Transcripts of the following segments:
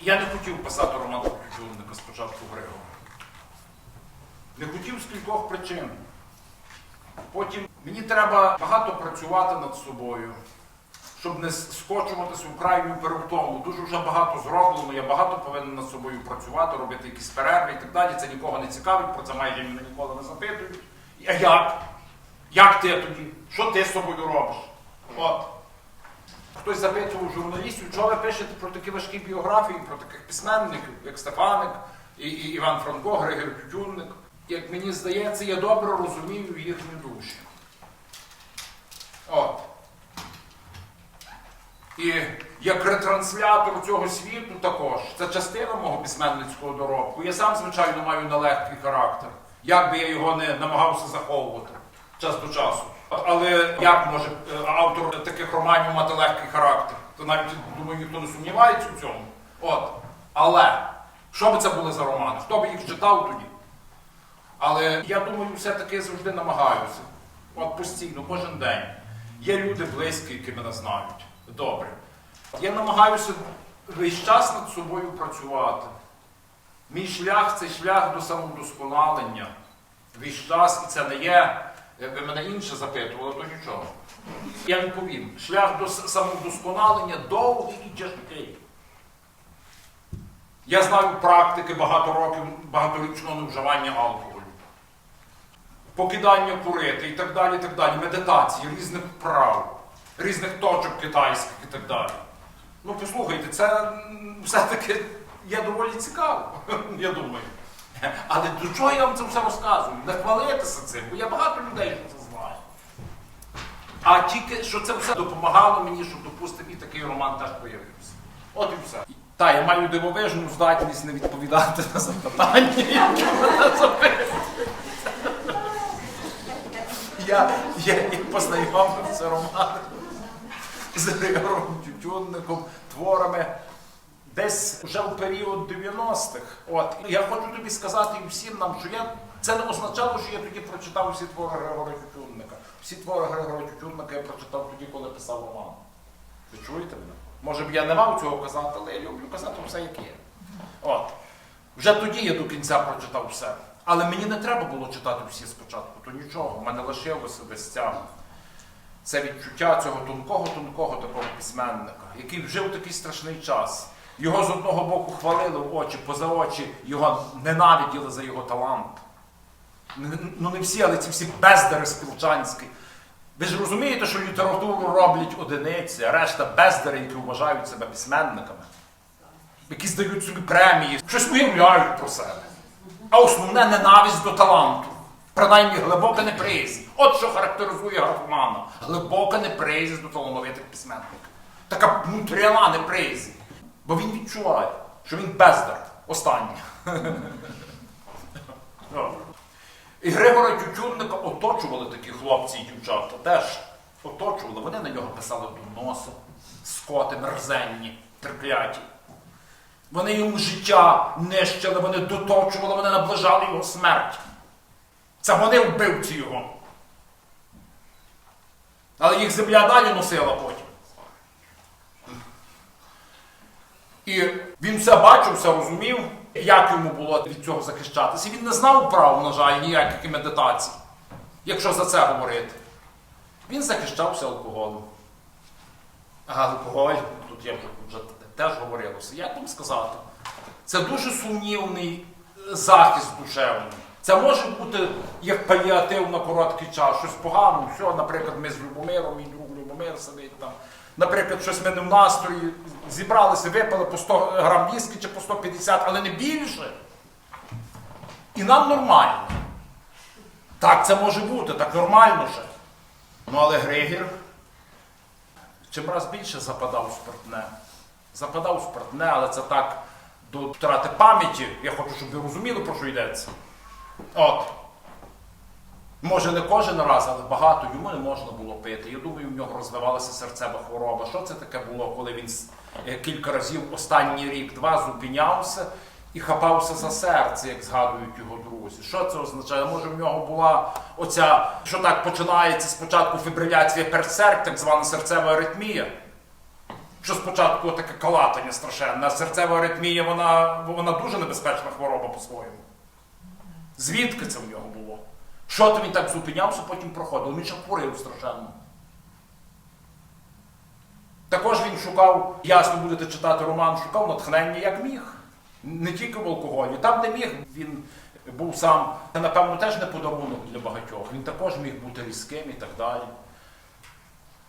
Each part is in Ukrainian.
Я не хотів писати роман про Тютюнника спочатку Григора. Не хотів з кількох причин. Потім мені треба багато працювати над собою, щоб не скочуватися в крайню перевтому. Дуже вже багато зроблено, я багато повинен над собою працювати, робити якісь перерви і так далі. Це нікого не цікавить, про це майже мене ніколи не запитують. А як? Як ти тоді? Що ти з собою робиш? От. Хтось запитував журналістів, чого ви пишете про такі важкі біографії, про таких письменників, як Стефаник, і, і Іван Франко, Григорій Тютюнник. Як мені здається, я добре розумію їхні душі. От. І як ретранслятор цього світу також, це частина мого письменницького доробку. Я сам, звичайно, маю нелегкий характер, як би я його не намагався заховувати час до часу. Але як може е, автор таких романів мати легкий характер? То навіть думаю, ніхто не сумнівається в цьому. От. Але що би це були за романи? Хто би їх читав тоді? Але я думаю, все-таки завжди намагаюся. От постійно, кожен день. Є люди близькі, які мене знають. Добре. Я намагаюся весь час над собою працювати. Мій шлях це шлях до самовдосконалення. Весь час, і це не є, якби мене інше запитувало, то нічого. Я відповім, шлях до самовдосконалення довгий і тяжкий. Я знаю практики багато років багаторічного невживання алкоголю, покидання курити і так далі, і так далі, медитації, різних прав, різних точок китайських і так далі. Ну, послухайте, це все-таки є доволі цікаво, я думаю. Але до чого я вам це все розказую? Не хвалитися цим, бо я багато людей що це знаю. А тільки що це все допомагало мені, щоб, допустимо, і такий роман теж появився. От і все. Та, я маю дивовижну здатність не відповідати на запитання, які. Я, я, я познайомився романом з Григором Тютюнником, творами десь вже в період 90-х. От я хочу тобі сказати всім нам, що я це не означало, що я тоді прочитав всі твори Григора Тютюнника. Всі твори Григора Тютюнника я прочитав тоді, коли писав роман. Ви чуєте мене? Може б я не мав цього казати, але я люблю казати все, як є. От. Вже тоді я до кінця прочитав все. Але мені не треба було читати всі спочатку, то нічого. В мене лишилося без цього. Це відчуття цього тонкого-тонкого такого письменника, який жив такий страшний час. Його з одного боку хвалили в очі, поза очі, його ненавиділи за його талант. Ну не всі, але ці всі бездари спілчанські. Ви ж розумієте, що літературу роблять одиниці, а решта бездари, які вважають себе письменниками, які здають собі премії, щось уявляють про себе. А основне ненависть до таланту. Принаймні глибока неприязнь. От що характеризує графомана. Глибока неприязнь до талановитих письменників. Така внутряна неприязнь. Бо він відчуває, що він бездар. Останній. І Григора Тютюнника оточували такі хлопці і дівчата. Теж оточували. Вони на нього писали доноси, скоти, мерзенні, трикляті. Вони йому життя нищили, вони доточували, вони наближали його смерть. Це вони вбивці його. Але їх земля далі носила потім. І він все бачив, все розумів, як йому було від цього захищатися. Він не знав прав, на жаль, ніяких медитацій, якщо за це говорити. Він захищався алкоголем. А алкоголь, тут я вже, теж говорилося, як вам сказати, це дуже сумнівний захист душевний. Це може бути як паліатив на короткий час, щось погано, все, наприклад, ми з Любомиром, мій друг Любомир сидить там. Наприклад, щось ми не в настрої, зібралися, випили по 100 грам віскі чи по 150, але не більше. І нам нормально. Так це може бути, так нормально ще. Ну але Григір чим раз більше западав в спиртне. Западав в спиртне, але це так до втрати пам'яті. Я хочу, щоб ви розуміли, про що йдеться. От. Може, не кожен раз, але багато йому не можна було пити. Я думаю, в нього розвивалася серцева хвороба. Що це таке було, коли він е, кілька разів останній рік-два зупинявся і хапався за серце, як згадують його друзі? Що це означає? Може, в нього була оця, що так починається спочатку фібриляція перцерк, так звана серцева аритмія. що спочатку таке калатання страшенне, а серцева аритмія, вона, вона дуже небезпечна хвороба по-своєму. Звідки це в нього було? Що то він так зупинявся, потім проходив. Він ще хворив страшенно. Також він шукав, ясно будете читати роман, шукав натхнення як міг. Не тільки в алкоголі. Там, де міг, він був сам. Це, напевно, теж не подарунок для багатьох. Він також міг бути різким і так далі.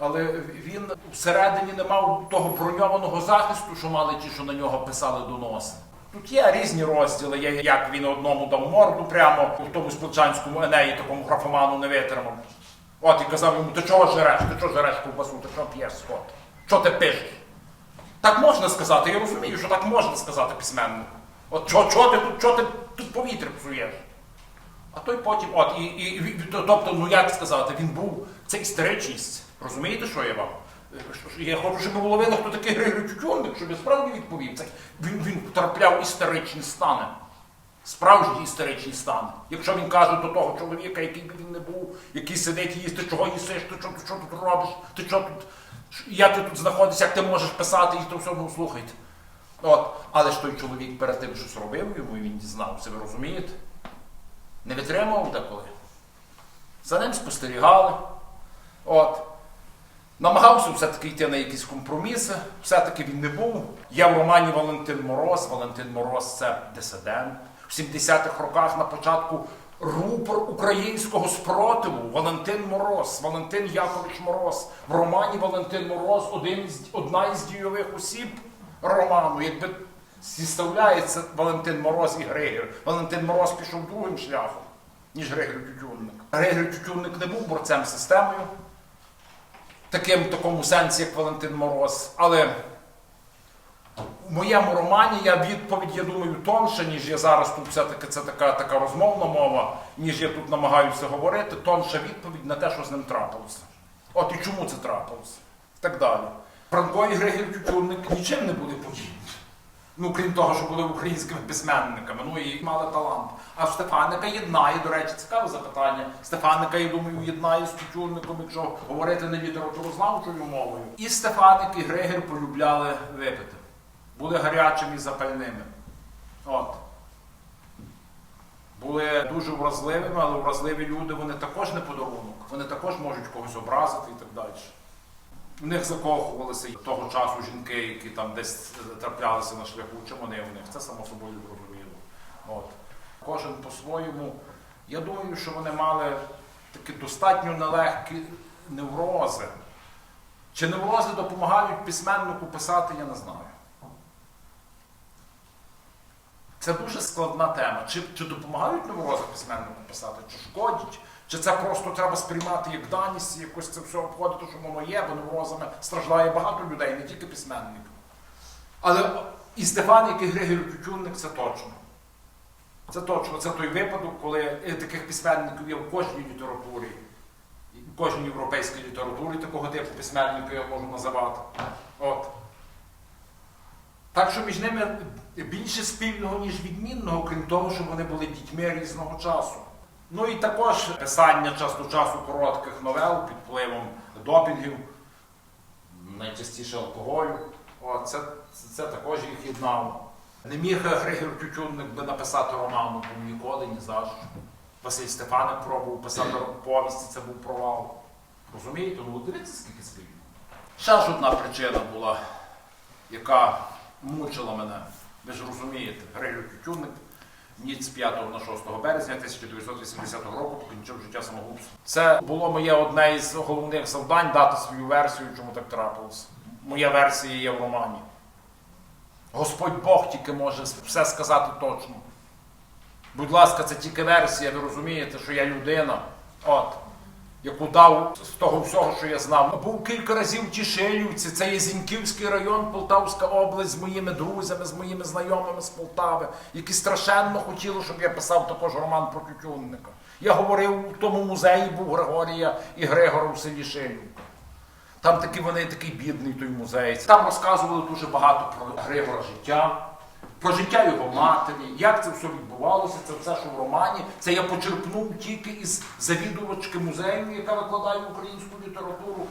Але він всередині не мав того броньованого захисту, що мали ті, що на нього писали доноси. Тут є різні розділи, є, як він одному дав морду прямо в тому сплечанському енеї, такому графоману не витримав. От і казав йому, ти чого жереш, ти чого жереш ковбасу, ти що п'єш скот? Що ти пишеш? Так можна сказати, я розумію, що так можна сказати письменнику. От чого, чого ти тут, чого ти тут повітря псуєш? А той потім, от, і, і тобто, ну як сказати, він був, це істеричність. Розумієте, що я вам? Я хочу, щоб було видно, хто такий Григорій Тютюнник, щоб я справді відповів. Це, він, він потрапляв істеричні стани. Справжні істеричні стани. Якщо він каже до того чоловіка, який би він не був, який сидить і їсть, ти чого їсиш, ти що, ти що тут робиш, ти що тут, як ти тут знаходишся, як ти можеш писати і то все, ну слухайте. От. Але ж той чоловік перед тим щось робив йому, він дізнався, ви розумієте? Не витримував деколи. За ним спостерігали. От. Намагався все-таки йти на якісь компроміси, все-таки він не був. Є в романі Валентин Мороз. Валентин Мороз це дисидент. В 70-х роках на початку рупор українського спротиву Валентин Мороз, Валентин Якович Мороз. В романі Валентин Мороз один із, одна із дійових осіб роману. Якби зіставляється Валентин Мороз і Григір. Валентин Мороз пішов другим шляхом, ніж Григір Тютюнник. Григір Тютюнник не був борцем системою таким такому сенсі, як Валентин Мороз. Але в моєму романі я відповідь, я думаю, тонша, ніж я зараз тут все-таки це така, така розмовна мова, ніж я тут намагаюся говорити, тонша відповідь на те, що з ним трапилося. От і чому це трапилося? Так далі. Франко і Григорій Тютюнник нічим не були подібні. Ну, крім того, що були українськими письменниками, ну і мали талант. А Стефаника єднає, до речі, цікаве запитання. Стефаника, я думаю, єднає з Тютюнником, якщо говорити не літературознавчою мовою. І Стефаник, і Григір полюбляли випити. Були гарячими і запальними. От. Були дуже вразливими, але вразливі люди вони також не подарунок. Вони також можуть когось образити і так далі. В них закохувалися того часу жінки, які там десь траплялися на шляху, чи вони в них. Це само собою зрозуміло. От. Кожен по-своєму. Я думаю, що вони мали такі достатньо нелегкі неврози. Чи неврози допомагають письменнику писати, я не знаю. Це дуже складна тема. Чи, чи допомагають неврози письменнику писати, чи шкодять? Чи це просто треба сприймати як даність, і якось це все обходити, що воно є, бо неврозами страждає багато людей, не тільки письменників. Але і Стефан, і Григорій Тютюнник, це точно. Це точно. Це той випадок, коли е, таких письменників є в кожній літературі, в кожній європейській літературі такого типу письменників я можу називати. От. Так що між ними більше спільного, ніж відмінного, крім того, що вони були дітьми різного часу. Ну і також писання часто часу коротких новел під впливом допінгів, найчастіше алкоголю. О, це, це, це також їх єднало. Не міг Григор Тютюнник би написати роману, бо ніколи, ні за що. Василь Стефаник пробував писати повісті, це був провал. Розумієте? Ну, дивіться, скільки спільно. Ще ж одна причина була, яка мучила мене. Ви ж розумієте, Григор Тютюнник ніц 5 на 6 березня 1980 року покінчив життя самогубством. Це було моє одне із головних завдань дати свою версію, чому так трапилось. Моя версія є в романі. Господь Бог тільки може все сказати точно. Будь ласка, це тільки версія, ви розумієте, що я людина, от, яку дав з того всього, що я знав. Був кілька разів в Тішилівці, це є Зіньківський район, Полтавська область з моїми друзями, з моїми знайомими з Полтави, які страшенно хотіли, щоб я писав також роман про Тютюнника. Я говорив у тому музеї був Григорія і Григора в селі Шилівка. Там такі вони такий бідний той музей. Там розказували дуже багато про Григора життя, про життя його матері, як це все відбувалося, це все, що в романі. Це я почерпнув тільки із завідувачки музею, яка викладає українську літературу,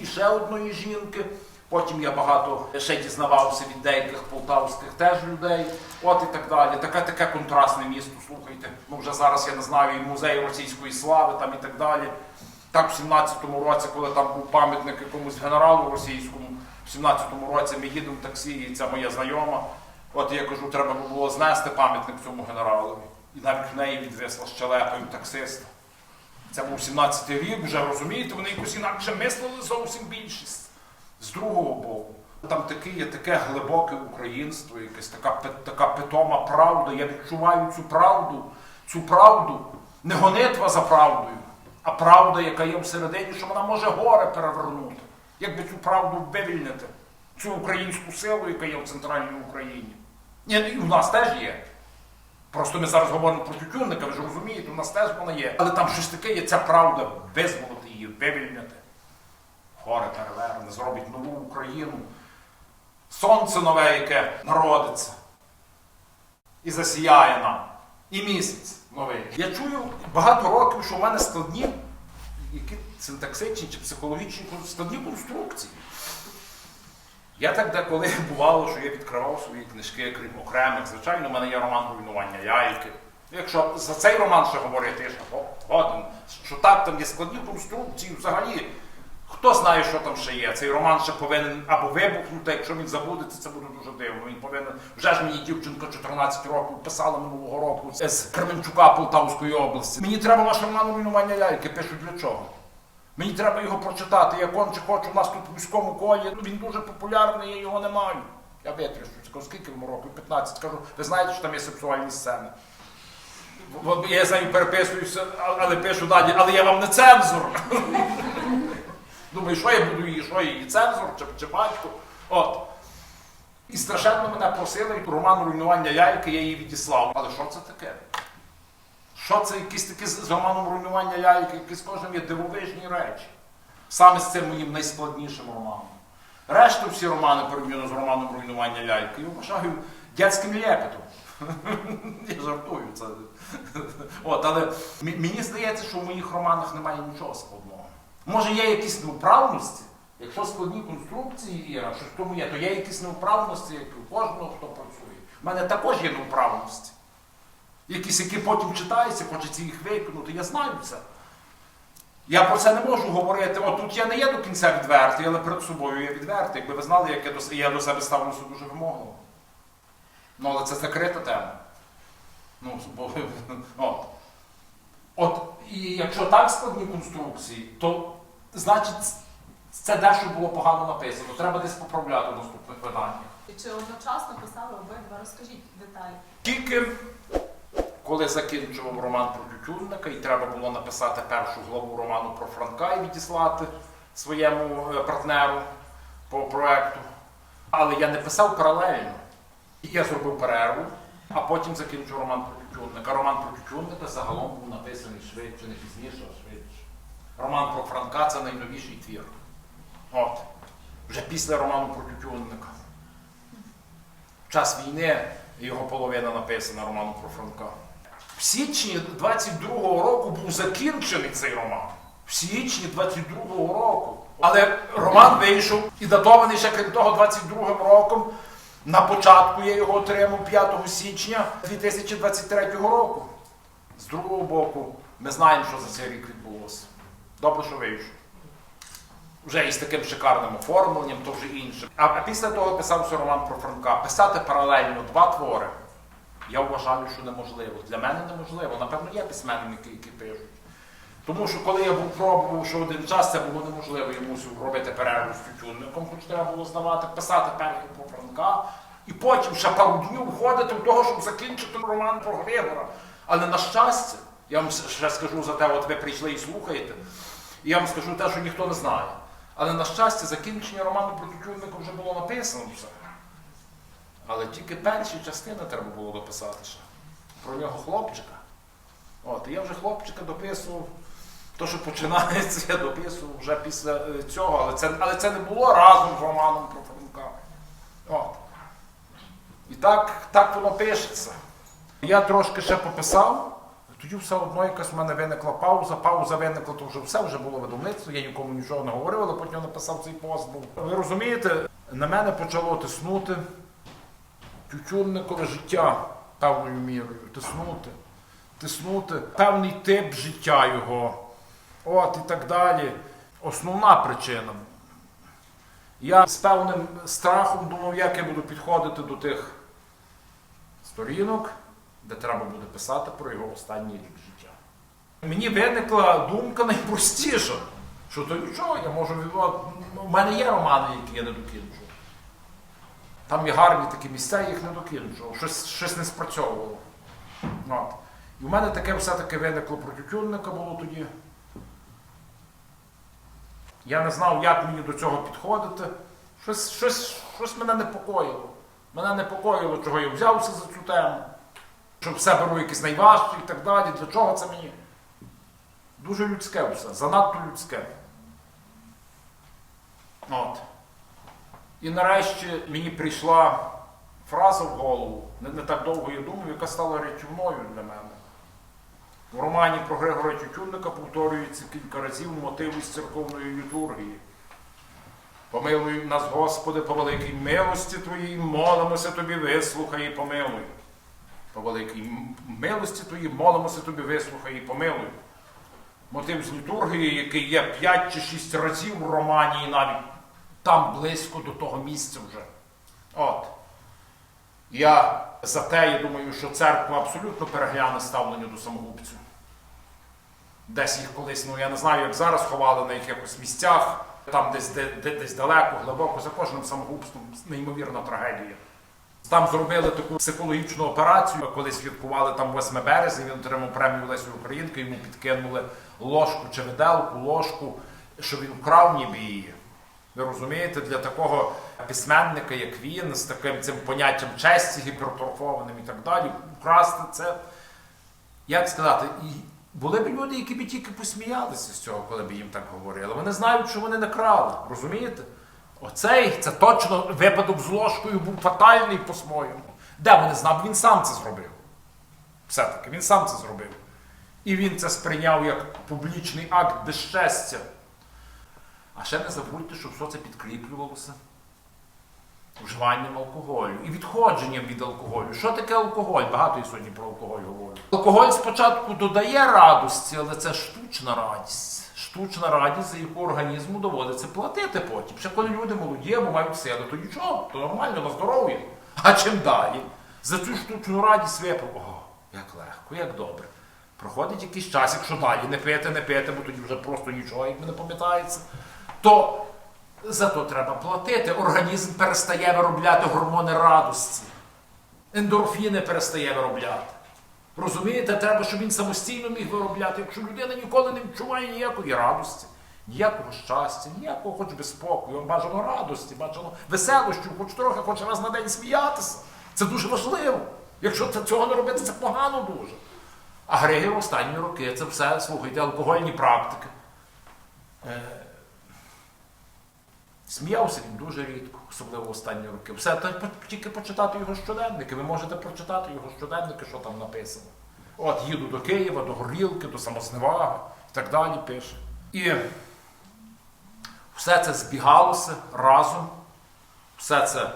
і- ще одної жінки. Потім я багато ще дізнавався від деяких полтавських теж людей. От і так далі. Таке таке контрастне місто. Слухайте. Ну вже зараз я не знаю, і музей російської слави там і так далі. Так, в 17-му році, коли там був пам'ятник якомусь генералу російському, в 17-му році ми їдемо в таксі, і це моя знайома. От я кажу, треба було знести пам'ятник цьому генералові. І навіть в неї відвисла щелепою таксиста. Це був 17-й рік, вже розумієте, вони якось інакше мислили зовсім більшість. З другого боку. Там таке є таке глибоке українство, якась така, така питома правда. Я відчуваю цю правду, цю правду, не гонитва за правдою, а правда, яка є всередині, що вона може горе перевернути. Якби цю правду вивільнити, цю українську силу, яка є в центральній Україні. Ні, і в нас теж є. Просто ми зараз говоримо про Тютюнника, ви ж розумієте, у нас теж вона є. Але там щось таке є, ця правда, визволити її, вивільнити. Горе переверне, зробить нову Україну. Сонце нове, яке народиться. І засіяє нам. І місяць новий. Я чую багато років, що в мене складні, які синтаксичні чи психологічні складні конструкції. Я так деколи бувало, що я відкривав свої книжки, крім окремих. Звичайно, в мене є роман руйнування яйки. Якщо за цей роман ще говорити, я годен, що так там є складні конструкції, взагалі. Хто знає, що там ще є? Цей роман ще повинен або вибухнути, якщо він забудеться, це буде дуже дивно. Він повинен. Вже ж мені дівчинка 14 років писала минулого року з Кременчука Полтавської області. Мені треба ваш роман руйнування яйки. Пишу для чого? Мені треба його прочитати. Я конче хочу, у нас тут в міському колі. Ну, Він дуже популярний, я його не маю. Я витрішу. Кажу, скільки йому років? 15. Кажу, ви знаєте, що там є сексуальні сцени. Я з нею переписуюся, але пишу далі, але я вам не цензор. Думаю, що я буду її, що я її цензор чи, чи батько. От. І страшенно мене просили роман руйнування яйки, я її відіслав. Але що це таке? Що це якісь такі з з романом руйнування яйки, якісь кожним є дивовижні речі. Саме з цим моїм найскладнішим романом. Решту всі романи порівняно з романом руйнування яйки, я вважаю дядським лепетом. Я жартую це. От, але мені здається, що в моїх романах немає нічого складного. Може, є якісь неуправності. Якщо складні конструкції є, а що в тому є, то є якісь неуправності, як у кожного, хто працює. У мене також є неуправності. Якісь, які потім читаються, хочеться їх виконати. Я знаю це. Я про це не можу говорити. От тут я не є до кінця відвертий, але перед собою я відвертий. Якби ви знали, як я до, я до себе ставлюся дуже вимогливо. Ну, але це закрита тема. Ну, бо, от. От, і якщо так складні конструкції, то значить це дещо було погано написано. Треба десь поправляти в наступних виданнях. І Чи одночасно писали обидва? Розкажіть деталі. Тільки коли закінчував роман про Тютюнника, і треба було написати першу главу роману про Франка і відіслати своєму е, партнеру по проекту. Але я не писав паралельно. І Я зробив перерву, а потім закінчив роман про Тютюнника. Роман про Тютюнника загалом був написаний швидше, не пізніше, а швидше. Роман про Франка це найновіший твір. От. Вже після роману про Тютюнника. В час війни його половина написана роману про Франка. В січні 22-го року був закінчений цей роман. В січні 22-го року. Але роман вийшов і датований ще крім того 22-м роком. На початку я його отримав 5 січня 2023 року. З другого боку, ми знаємо, що за цей рік відбулося. Добре, що вийшов. Вже із таким шикарним оформленням, то вже інше. А, після того писався роман про Франка. Писати паралельно два твори. Я вважаю, що неможливо. Для мене неможливо. Напевно, є письменники, які пишуть. Тому що коли я був пробував, що один час це було неможливо, я мусив робити перерву з тютюнником, хоч треба було знавати, писати перший про Франка, і потім ще пару днів входити в того, щоб закінчити роман про Григора. Але на щастя, я вам ще скажу за те, от ви прийшли і слухаєте, і я вам скажу те, що ніхто не знає. Але на щастя, закінчення роману про Тютюнника вже було написано все. Але тільки перші частини треба було дописати ще. Про нього хлопчика. От, я вже хлопчика дописував. То, що починається, я дописував вже після е, цього, але це, але це не було разом з романом про Франка. От. І так, так воно пишеться. Я трошки ще пописав тоді все одно якась в мене виникла пауза. Пауза виникла, то вже все вже було видавництво, я нікому нічого не говорив, але потім написав цей пост. Ви розумієте, на мене почало тиснути тютюнникове життя певною мірою. Тиснути, тиснути певний тип життя його. От і так далі. Основна причина. Я з певним страхом думав, як я буду підходити до тих сторінок, де треба буде писати про його останній рік життя. Мені виникла думка найпростіша, що то нічого, я можу від- У мене є романи, які я не докінчу. Там є гарні такі місця, їх не докінчував. Щось, щось не спрацьовувало. От. І в мене таке все-таки виникло про тютюнника було тоді. Я не знав, як мені до цього підходити. Щось, щось, щось мене непокоїло. Мене непокоїло, чого я взявся за цю тему. Що все беру якісь найважчі і так далі. Для чого це мені? Дуже людське все, занадто людське. От. І нарешті мені прийшла фраза в голову, не, не так довго я думав, яка стала рятівною для мене. В романі про Григора Тютюнника повторюється кілька разів мотив із церковної літургії. Помилуй нас, Господи, по великій милості Твоїй, молимося Тобі, вислухай і помилуй. По великій милості Твоїй, молимося Тобі, вислухай і помилуй. Мотив з літургії, який є 5 чи 6 разів в романі, і навіть там близько до того місця вже. От. Я за те, я думаю, що церква абсолютно перегляне ставлення до самогубців. Десь їх колись, ну я не знаю, як зараз ховали на якихось місцях, там десь, де, де, десь далеко, глибоко, за кожним самогубством неймовірна трагедія. Там зробили таку психологічну операцію, коли святкували там 8 березня, він отримав премію Лесі Українки, йому підкинули ложку чи виделку, ложку, що він вкрав ніби її. Ви розумієте, для такого письменника, як він, з таким цим поняттям честі гіпертрофованим і так далі, вкрасти це, як сказати, і були б люди, які б тільки посміялися з цього, коли б їм так говорили. Вони знають, що вони не крали, розумієте? Оцей, це точно випадок з ложкою був фатальний по-своєму. Де вони знали? Він сам це зробив. Все-таки він сам це зробив. І він це сприйняв як публічний акт безчестя. А ще не забудьте, що все це підкріплювалося вживанням алкоголю і відходженням від алкоголю. Що таке алкоголь? Багато я сьогодні про алкоголь говорю. Алкоголь спочатку додає радості, але це штучна радість. Штучна радість, за яку організму доводиться платити потім. Ще коли люди молоді або мають сили, то нічого, то нормально, на здоров'я. А чим далі? За цю штучну радість випив. О, як легко, як добре. Проходить якийсь час, якщо далі не пити, не пити, бо тоді вже просто нічого, як не пам'ятається, то за то треба платити. Організм перестає виробляти гормони радості. Ендорфіни перестає виробляти. Розумієте, треба, щоб він самостійно міг виробляти. Якщо людина ніколи не відчуває ніякої радості, ніякого щастя, ніякого хоч би спокою, бажано радості, бажано веселощів, хоч трохи, хоч раз на день сміятися. Це дуже важливо. Якщо цього не робити, це погано дуже. А Григор останні роки це все, слухайте, алкогольні практики. Сміявся він дуже рідко, особливо останні роки. Все тільки почитати його щоденники. Ви можете прочитати його щоденники, що там написано. От їду до Києва, до Горілки, до Самосневага і так далі пише. І все це збігалося разом. Все це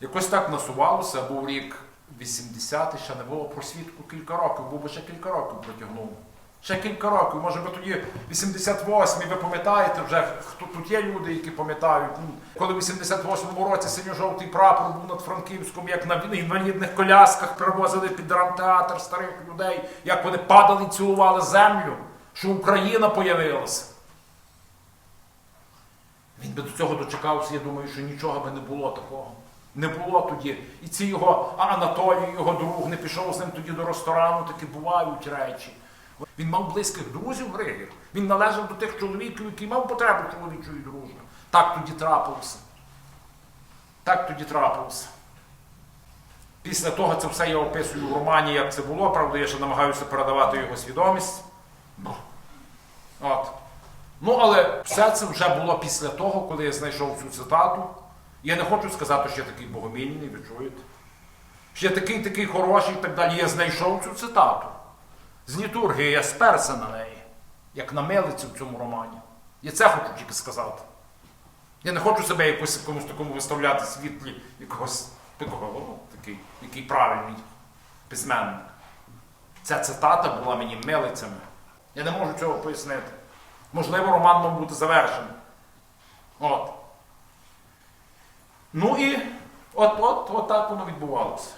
якось так насувалося, був рік 80-й, ще не було просвітку кілька років, був би ще кілька років протягнув. Ще кілька років, може би тоді 88-й, ви пам'ятаєте, вже хто тут є люди, які пам'ятають. Ну, Коли в 88-му році синьо-жовтий прапор був над Франківськом, як на інвалідних колясках привозили під драмтеатр старих людей, як вони падали і цілували землю, що Україна появилася. Він би до цього дочекався, я думаю, що нічого би не було такого. Не було тоді. І ці його Анатолій, його друг, не пішов з ним тоді до ресторану, такі бувають речі. Він мав близьких друзів Григір. Він належав до тих чоловіків, які мав потребу чоловічої дружби. Так тоді трапилося. Так тоді трапилося. Після того це все я описую в романі, як це було. Правда, я ще намагаюся передавати його свідомість. Ну, От. Ну, але все це вже було після того, коли я знайшов цю цитату. Я не хочу сказати, що я такий богомільний, ви чуєте? Я такий такий хороший і так далі. Я знайшов цю цитату. З літургії, я сперся на неї, як на милицю в цьому романі. Я це хочу тільки сказати. Я не хочу себе якось комусь такому виставляти світлі якогось такого, ну, такий, який правильний письменник. Ця цитата була мені милицями. Я не можу цього пояснити. Можливо, роман мав бути завершений. От. Ну і от, от, от так воно відбувалося.